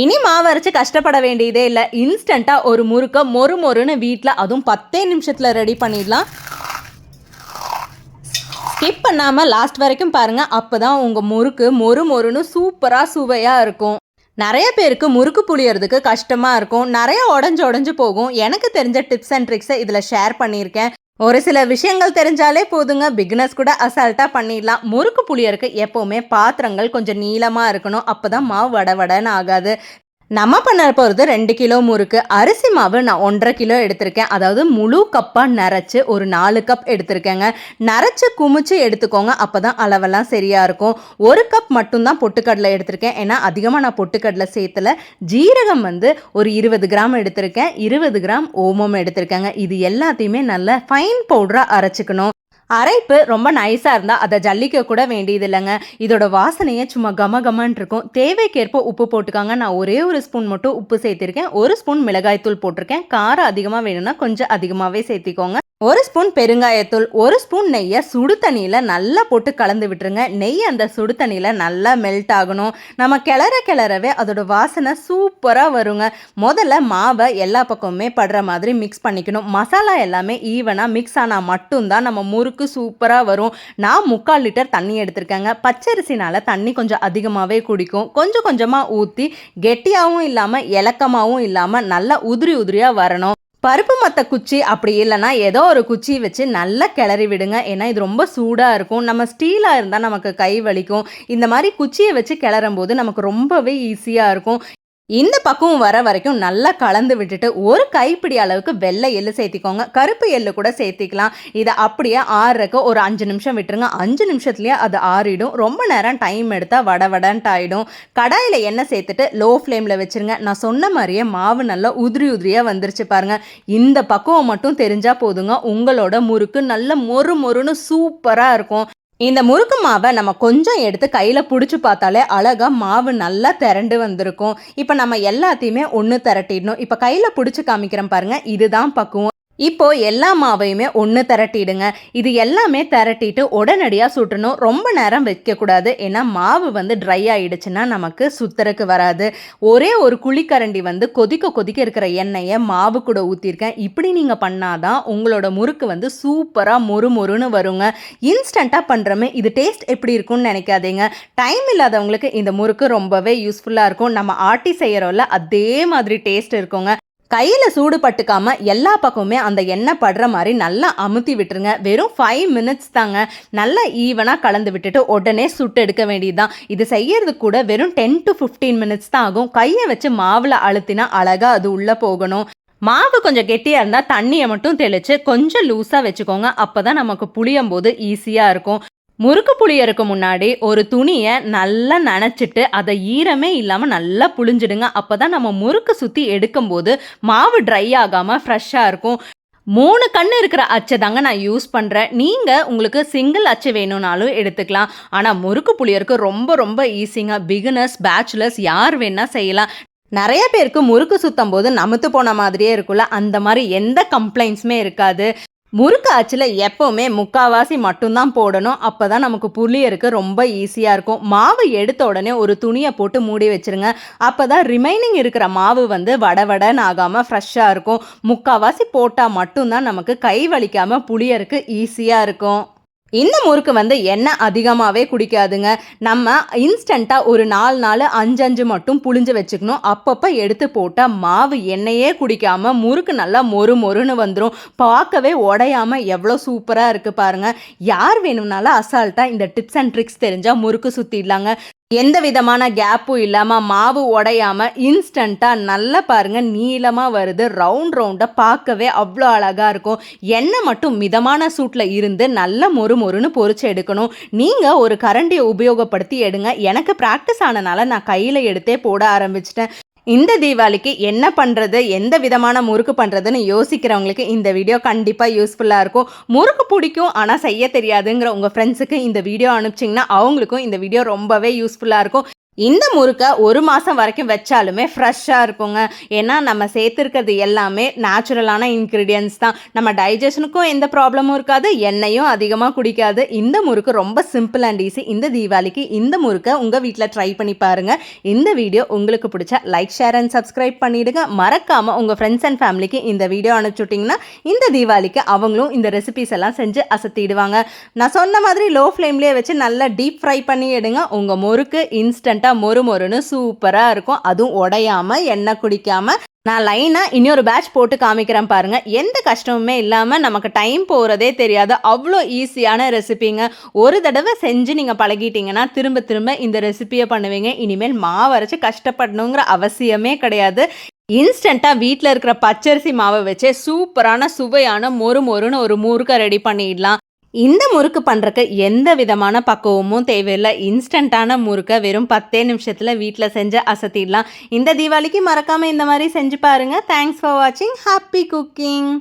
இனி மாவு கஷ்டப்பட வேண்டியதே இல்லை. இன்ஸ்டண்ட்டாக ஒரு முறுக்கை மொறு மொறுன்னு வீட்டில் அதுவும் பத்தே நிமிஷத்தில் ரெடி பண்ணிடலாம். ஸ்கிப் பண்ணாமல் லாஸ்ட் வரைக்கும் பாருங்கள் அப்போ தான் உங்கள் முறுக்கு மொறு மொறுன்னு சூப்பராக சுவையாக இருக்கும். நிறைய பேருக்கு முறுக்கு புளியறதுக்கு கஷ்டமாக இருக்கும். நிறைய உடஞ்சு உடஞ்சு போகும். எனக்கு தெரிஞ்ச டிப்ஸ் அண்ட் ட்ரிக்ஸை இதில் ஷேர் பண்ணியிருக்கேன். ஒரு சில விஷயங்கள் தெரிஞ்சாலே போதுங்க. பிக்னஸ் கூட அசால்ட்டாக பண்ணிடலாம். முறுக்கு புளியருக்கு எப்போவுமே பாத்திரங்கள் கொஞ்சம் நீளமாக இருக்கணும். அப்போ தான் மாவு வட வடன்னு ஆகாது. நம்ம பண்ண போகிறது ரெண்டு கிலோ முறுக்கு. அரிசி மாவு நான் ஒன்றரை கிலோ எடுத்திருக்கேன். அதாவது முழு கப்பாக நிறச்சி ஒரு நாலு கப் எடுத்திருக்கேங்க. நிறச்சி குமிச்சு எடுத்துக்கோங்க. அப்போ தான் அளவெல்லாம் சரியாக இருக்கும். ஒரு கப் மட்டும்தான் பொட்டுக்கடலை எடுத்திருக்கேன். ஏன்னா அதிகமாக நான் பொட்டுக்கடலை சேர்த்துல. ஜீரகம் வந்து ஒரு இருபது கிராம் எடுத்திருக்கேன். இருபது கிராம் ஓமம் எடுத்திருக்கேங்க. இது எல்லாத்தையுமே நல்லா ஃபைன் பவுடராக அரைச்சிக்கணும். அரைப்பு ரொம்ப நைஸாக இருந்தால் அதை ஜல்லிக்க கூட வேண்டியது இல்லைங்க இதோட வாசனையே சும்மா கம கமன்னு இருக்கும். தேவைக்கேற்ப உப்பு போட்டுக்காங்க. நான் ஒரே ஒரு ஸ்பூன் மட்டும் உப்பு சேர்த்திருக்கேன். ஒரு ஸ்பூன் மிளகாய்த்தூள் போட்டிருக்கேன். காரம் அதிகமாக வேணும்னா கொஞ்சம் அதிகமாகவே சேர்த்திக்கோங்க. ஒரு ஸ்பூன் பெருங்காயத்தூள் ஒரு ஸ்பூன் நெய்யை சுடு தண்ணியில் நல்லா போட்டு கலந்து விட்டுருங்க. நெய் அந்த சுடு தண்ணியில் நல்லா மெல்ட் ஆகணும். நம்ம கிளற கிளறவே அதோட வாசனை சூப்பராக வருங்க. முதல்ல மாவை எல்லா பக்கமுமே படுற மாதிரி மிக்ஸ் பண்ணிக்கணும். மசாலா எல்லாமே ஈவனாக மிக்ஸ் ஆனால் மட்டும்தான் நம்ம முறுக்கு சூப்பராக வரும். நான் முக்கால் லிட்டர் தண்ணி எடுத்திருக்கேங்க. பச்சரிசினால் தண்ணி கொஞ்சம் அதிகமாகவே குடிக்கும். கொஞ்சம் கொஞ்சமாக ஊற்றி கெட்டியாகவும் இல்லாமல் இலக்கமாகவும் இல்லாமல் நல்லா உதிரி உதிரியாக வரணும். பருப்பு மத்த குச்சி அப்படி இல்லைன்னா ஏதோ ஒரு குச்சி வச்சு நல்லா கிளறி விடுங்க. ஏன்னா இது ரொம்ப சூடாக இருக்கும். நம்ம ஸ்டீலாக இருந்தால் நமக்கு கை வலிக்கும். இந்த மாதிரி குச்சியை வச்சு கிளறும் போது நமக்கு ரொம்பவே ஈஸியாக இருக்கும். இந்த பக்குவம் வர வரைக்கும் நல்லா கலந்து விட்டுட்டு ஒரு கைப்பிடி அளவுக்கு வெள்ளை எள்ளு சேர்த்திக்கோங்க. கருப்பு எள்ளு கூட சேர்த்திக்கலாம். இதை அப்படியே ஆறுறக்க ஒரு அஞ்சு நிமிஷம் விட்டுருங்க. அஞ்சு நிமிஷத்துலேயே அது ஆறிடும். ரொம்ப நேரம் டைம் எடுத்தால் வட வடன்ட்டு ஆகிடும் கடாயில் எண்ணெய் சேர்த்துட்டு லோ ஃப்ளேமில் வச்சுருங்க. நான் சொன்ன மாதிரியே மாவு நல்லா உதிரி உதிரியாக வந்துருச்சு பாருங்கள் இந்த பக்குவம் மட்டும் தெரிஞ்சால் போதுங்க. உங்களோட முறுக்கு நல்ல மொறு மொறுன்னு சூப்பராக இருக்கும். இந்த முறுக்கு மாவை நம்ம கொஞ்சம் எடுத்து கையில் பிடிச்சி பார்த்தாலே அழகாக மாவு நல்லா திரண்டு வந்திருக்கும். இப்போ நம்ம எல்லாத்தையுமே ஒன்று திரட்டிடணும். இப்போ கையில் பிடிச்சி காமிக்கிறேன் பாருங்கள் இதுதான் பக்குவம். இப்போ எல்லா மாவையுமே ஒன்று திரட்டிடுங்க. இது எல்லாமே திரட்டிட்டு உடனடியாக சுட்டணும். ரொம்ப நேரம் வைக்கக்கூடாது. ஏன்னா மாவு வந்து ட்ரை ஆகிடுச்சுன்னா நமக்கு சுத்தருக்கு வராது. ஒரே ஒரு குழிக்கரண்டி வந்து கொதிக்க கொதிக்க இருக்கிற எண்ணெயை மாவு கூட ஊற்றிருக்கேன் இப்படி நீங்கள் பண்ணாதான் உங்களோட முறுக்கு வந்து சூப்பராக மொறு மொறுன்னு வருங்க. இன்ஸ்டண்ட்டாக பண்ணுறமே இது டேஸ்ட் எப்படி இருக்கும்னு நினைக்காதீங்க. டைம் இல்லாதவங்களுக்கு இந்த முறுக்கு ரொம்பவே யூஸ்ஃபுல்லாக இருக்கும். நம்ம ஆட்டி செய்கிறோம்ல அதே மாதிரி டேஸ்ட் இருக்குங்க. கையில் சூடு பட்டுக்காமல் எல்லா பக்கமுமே அந்த எண்ணெய் படுற மாதிரி நல்லா அமுத்தி விட்டுருங்க. வெறும் ஃபைவ் மினிட்ஸ் தாங்க. நல்லா ஈவனாக கலந்து விட்டுட்டு உடனே சுட்டு எடுக்க வேண்டியது தான் இது செய்யறது கூட வெறும் டென் டு ஃபிஃப்டீன் மினிட்ஸ் தான் ஆகும். கையை வச்சு மாவில் அழுத்தினா அழகாக அது உள்ளே போகணும். மாவு கொஞ்சம் கெட்டியாக இருந்தால் தண்ணியை மட்டும் தெளித்து கொஞ்சம் லூஸாக வச்சுக்கோங்க. அப்போ தான் நமக்கு புளியும் போது ஈஸியாக இருக்கும். முறுக்கு புளியறக்கு முன்னாடி ஒரு துணியை நல்லா நனைச்சிட்டு அதை ஈரமே இல்லாமல் நல்லா புளிஞ்சிடுங்க அப்போ தான் நம்ம முறுக்கு சுற்றி எடுக்கும்போது மாவு ட்ரை ஆகாமல் ஃப்ரெஷ்ஷாக இருக்கும். மூணு கண்ணு இருக்கிற அச்சை தாங்க நான் யூஸ் பண்ணுறேன் நீங்கள் உங்களுக்கு சிங்கிள் அச்சு வேணும்னாலும் எடுத்துக்கலாம். ஆனால் முறுக்கு புளியருக்கு ரொம்ப ரொம்ப ஈஸிங்க பிகினர்ஸ் பேச்சுலர்ஸ் யார் வேணால் செய்யலாம். நிறைய பேருக்கு முறுக்கு சுத்தம் போது நமத்து போன மாதிரியே இருக்குல்ல அந்த மாதிரி எந்த கம்ப்ளைண்ட்ஸுமே இருக்காது. முறுக்கு ஆச்சில் எப்போவுமே முக்காவாசி மட்டும்தான் போடணும். அப்போ தான் நமக்கு புளியருக்கு ரொம்ப ஈஸியாக இருக்கும். மாவு எடுத்த உடனே ஒரு துணியை போட்டு மூடி வச்சுருங்க. அப்போ தான் ரிமைனிங் இருக்கிற மாவு வந்து வட வடன்னு ஆகாமல் ஃப்ரெஷ்ஷாக இருக்கும். முக்காவாசி போட்டால் மட்டும்தான் நமக்கு கை வலிக்காமல் புளியருக்கு ஈஸியாக இருக்கும். இந்த முறுக்கு வந்து எண்ணெய் அதிகமாகவே குடிக்காதுங்க. நம்ம இன்ஸ்டண்ட்டாக ஒரு நாலு நாள் அஞ்சு அஞ்சு மட்டும் புளிஞ்சு வச்சுக்கணும். அப்பப்போ எடுத்து போட்டால் மாவு எண்ணெயே குடிக்காமல் முறுக்கு நல்லா மொறு மொறுன்னு வந்துடும் பார்க்கவே உடையாமல் எவ்வளோ சூப்பராக இருக்குது பாருங்கள் யார் வேணும்னாலும் அசால்ட்டாக இந்த டிப்ஸ் அண்ட் ட்ரிக்ஸ் தெரிஞ்சால் முறுக்கு சுற்றிடலாங்க எந்த விதமான கேப்பும் இல்லாமல் மாவு உடையாமல் இன்ஸ்டண்ட்டாக நல்லா பாருங்க நீளமாக வருது ரவுண்ட் ரவுண்டாக பார்க்கவே அவ்வளோ அழகாக இருக்கும். எண்ணெய் மட்டும் மிதமான சூட்டில் இருந்து நல்ல மொறு மொறுன்னு பொறிச்சு எடுக்கணும். நீங்கள் ஒரு கரண்டியை உபயோகப்படுத்தி எடுங்க. எனக்கு ப்ராக்டிஸ் ஆனனால நான் கையில் எடுத்தே போட ஆரம்பிச்சிட்டேன். இந்த தீபாவளிக்கு என்ன பண்ணுறது எந்த விதமான முறுக்கு பண்ணுறதுன்னு யோசிக்கிறவங்களுக்கு இந்த வீடியோ கண்டிப்பாக யூஸ்ஃபுல்லாக இருக்கும். முறுக்கு பிடிக்கும் ஆனால் செய்ய தெரியாதுங்கிற உங்கள் ஃப்ரெண்ட்ஸுக்கு இந்த வீடியோ அனுப்பிச்சிங்கன்னா அவங்களுக்கும் இந்த வீடியோ ரொம்பவே யூஸ்ஃபுல்லாக இருக்கும். இந்த முறுக்கை ஒரு மாதம் வரைக்கும் வச்சாலுமே ஃப்ரெஷ்ஷாக இருக்குங்க. ஏன்னா நம்ம சேர்த்துருக்கிறது எல்லாமே நேச்சுரலான இன்க்ரீடியன்ஸ் தான். நம்ம டைஜஷனுக்கும் எந்த ப்ராப்ளமும் இருக்காது எண்ணெயும் அதிகமாக குடிக்காது. இந்த முறுக்கு ரொம்ப சிம்பிள் அண்ட் ஈஸி இந்த தீபாவளிக்கு இந்த முறுக்கை உங்கள் வீட்டில் ட்ரை பண்ணி பாருங்கள் இந்த வீடியோ உங்களுக்கு பிடிச்சா லைக் ஷேர் அண்ட் சப்ஸ்கிரைப் பண்ணிவிடுங்க மறக்காமல் உங்கள் ஃப்ரெண்ட்ஸ் அண்ட் ஃபேமிலிக்கு இந்த வீடியோ அனுப்பிச்சுட்டிங்கன்னா இந்த தீபாவளிக்கு அவங்களும் இந்த ரெசிபிஸ் எல்லாம் செஞ்சு அசத்திடுவாங்க. நான் சொன்ன மாதிரி லோ ஃப்ளேம்லேயே வச்சு நல்லா டீப் ஃப்ரை பண்ணி எடுங்க. உங்கள் முறுக்கு இன்ஸ்டன்ட் இன்ஸ்டண்ட்டாக மொறு மொறுன்னு சூப்பராக இருக்கும். அதுவும் உடையாமல் எண்ணெய் குடிக்காமல் நான் லைனாக இன்னொரு பேட்ச் போட்டு காமிக்கிறேன் பாருங்கள் எந்த கஷ்டமுமே இல்லாமல் நமக்கு டைம் போகிறதே தெரியாது. அவ்வளோ ஈஸியான ரெசிபிங்க ஒரு தடவை செஞ்சு நீங்கள் பழகிட்டீங்கன்னா திரும்ப திரும்ப இந்த ரெசிபியை பண்ணுவீங்க. இனிமேல் மாவு அரைச்சி கஷ்டப்படணுங்கிற அவசியமே கிடையாது. இன்ஸ்டண்ட்டாக வீட்டில் இருக்கிற பச்சரிசி மாவை வச்சே சூப்பரான சுவையான மொறு மொறுன்னு ஒரு முறுக்கை ரெடி பண்ணிடலாம். இந்த முறுக்கு பண்ணுறக்கு எந்த விதமான பக்குவமும் தேவையில்லை. இன்ஸ்டண்ட்டான முறுக்கை வெறும் பத்தே நிமிஷத்தில் வீட்டில் செஞ்சு அசத்திடலாம். இந்த தீபாவளிக்கு மறக்காமல் இந்த மாதிரி செஞ்சு பாருங்கள் தேங்க்ஸ் ஃபார் வாட்சிங் ஹாப்பி குக்கிங்